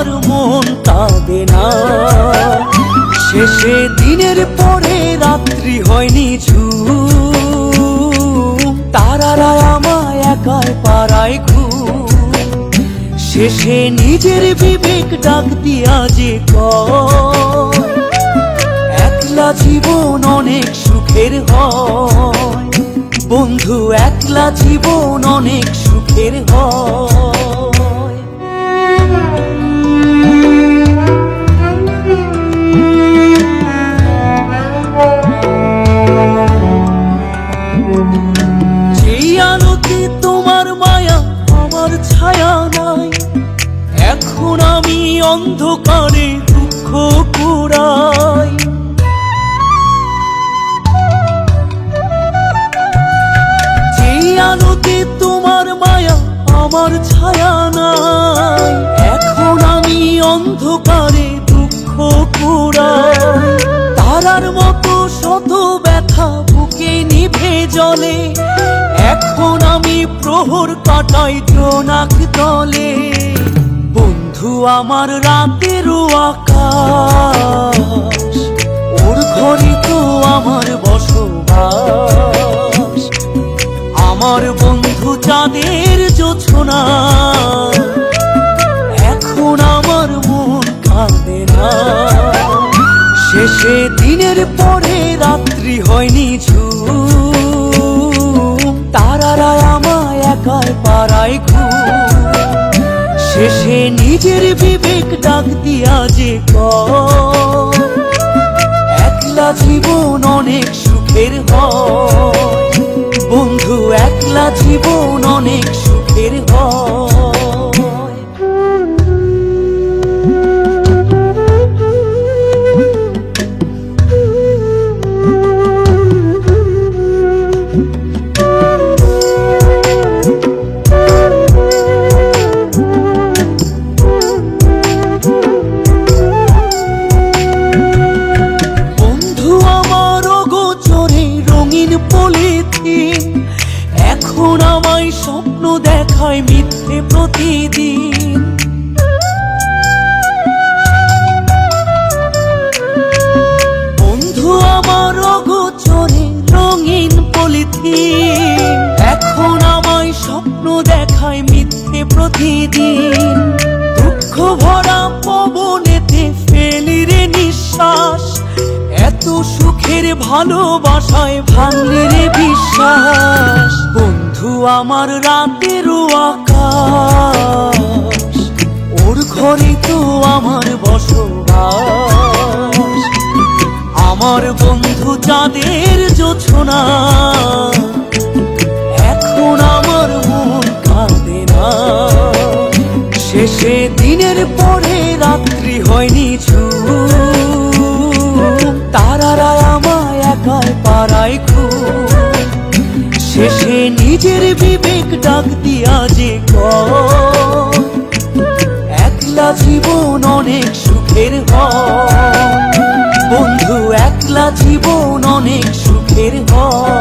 আমার মন কাঁদে না। শেষে দিনের পরে রাত্রি হয়নি ঝু তারারা আমায় একাই পাড়ায় ঘুম। শেষে নিজের বিবেক ডাক দিয়া যে একলা জীবন অনেক সুখের হয়। বন্ধু, একলা জীবন অনেক সুখের হয়। আমার ছায়া নাই। এখন আমি অন্ধকারে দুঃখ কুড়াই। যেই আলোতে তোমার মায়া, আমার ছায়া নাই। এখন আমি অন্ধকারে দুঃখ কুড়াই। তারার মতো শত ব্যথা বুকে নিভে জলে। প্রহর কাটাই দ্রোনাক দলে। বন্ধু, আমার রাতেরও আকাশ, ওর ঘরে তো আমার বসবাস। আমার বন্ধু, চাঁদের জোছনা, এখন আমার মন কাঁদে না। শেষে দিনের পরে রাত্রি হয়নি ঝু একাই পাড়ায় ঘুম শেষে নিজের বিবেক ডাক দিয়া যে একলা জীবন অনেক সুখের হয়। বন্ধু, একলা জীবন অনেক সুখের হয়। স্বপ্ন দেখায় মিথ্যে প্রতিদিন। বন্ধু আমার গোচরে রঙিন পলিথিন। এখন আমায় স্বপ্ন দেখায় মিথ্যে প্রতিদিন। দুঃখ ভরা ভালোবাসায় ভাঙলি রে বিশ্বাস, বন্ধু আমার রাতেরও আকাশ। ওর ঘরে তো আমার বসবাস। আমার বন্ধু চাঁদের জোছনা। এখন আমার মন কাঁদে না। শেষে দিনের পরে শেষে নিজের বিবেক ডাক দিয়া যে একলা জীবন অনেক সুখের হ বন্ধু, একলা জীবন অনেক সুখের হয়।